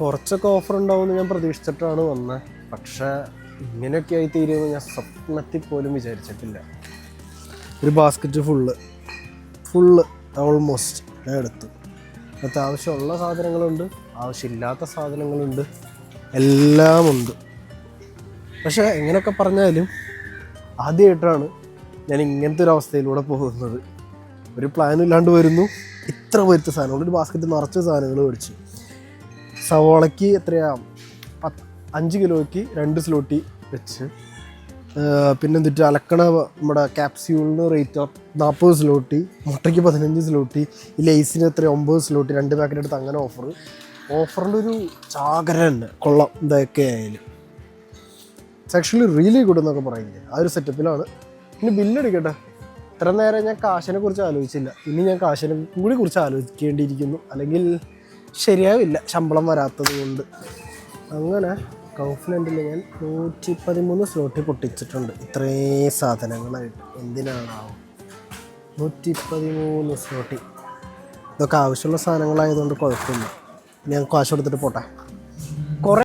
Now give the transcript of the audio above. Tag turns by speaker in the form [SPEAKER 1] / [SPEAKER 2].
[SPEAKER 1] കുറച്ചൊക്കെ ഓഫർ ഉണ്ടാവുമെന്ന് ഞാൻ പ്രതീക്ഷിച്ചിട്ടാണ് വന്നത് പക്ഷേ ഇങ്ങനെയൊക്കെ ആയി തീരുമെന്ന് ഞാൻ സ്വപ്നത്തിൽ പോലും വിചാരിച്ചിട്ടില്ല. ഒരു ബാസ്ക്കറ്റ് ഫുള്ള് ഫുള്ള് ഓൾമോസ്റ്റ് ഞാൻ എടുത്തു. അത് ആവശ്യമുള്ള സാധനങ്ങളുണ്ട് ആവശ്യമില്ലാത്ത സാധനങ്ങളുണ്ട് എല്ലാം ഉണ്ട് പക്ഷേ എങ്ങനെയൊക്കെ പറഞ്ഞാലും ആദ്യമായിട്ടാണ് ഞാൻ ഇങ്ങനത്തെ ഒരു അവസ്ഥയിലൂടെ പോകുന്നത്. ഒരു പ്ലാനും ഇല്ലാണ്ട് വരുന്നു. ഇത്ര വരുത്ത സാധനങ്ങൾ ഒരു ബാസ്ക്കറ്റ് നിറച്ച സാധനങ്ങൾ മേടിച്ചു. സവോളയ്ക്ക് എത്രയാ? പത്ത് അഞ്ച് കിലോയ്ക്ക് രണ്ട് സ്ലോട്ടി വെച്ച്. പിന്നെ എന്നിട്ട് അലക്കണ നമ്മുടെ ക്യാപ്സ്യൂളിന് റേറ്റ് നാൽപ്പത് സ്ലോട്ടി മുട്ടയ്ക്ക് പതിനഞ്ച് സ്ലോട്ടി ഈ ലേസിന് എത്ര ഒമ്പത് സ്ലോട്ടി രണ്ട് പാക്കറ്റ് എടുത്ത് അങ്ങനെ ഓഫർ ഓഫറിന്റെ ഒരു ചാകര തന്നെ കൊള്ളാം. ഇതൊക്കെ ആയാലും. ആക്ച്വലി റീലി എന്നൊക്കെ പറയുന്നത് ആ ഒരു സെറ്റപ്പിലാണ് ഇനി ബില്ലടിക്കട്ടെ ഇത്ര നേരം ഞാൻ കാശിനെ കുറിച്ച് ആലോചിച്ചില്ല. ഇനി ഞാൻ കാശിനെ കൂടി കുറിച്ച് ആലോചിക്കേണ്ടിയിരിക്കുന്നു. അല്ലെങ്കിൽ ശരിയാവില്ല ശമ്പളം വരാത്തത് കൊണ്ട്. അങ്ങനെ കൗഫ്ലൻഡിൽ ഞാൻ നൂറ്റി പതിമൂന്ന് സ്ലോട്ട് പൊട്ടിച്ചിട്ടുണ്ട്. ഇത്രയും സാധനങ്ങളായിട്ട് എന്തിനാണാവും? നൂറ്റി പതിമൂന്ന് സ്ലോട്ടി ഇതൊക്കെ ആവശ്യമുള്ള സാധനങ്ങളായതുകൊണ്ട് കുഴപ്പമില്ല. ഞാൻ കാശ് കൊടുത്തിട്ട് പോട്ടെ.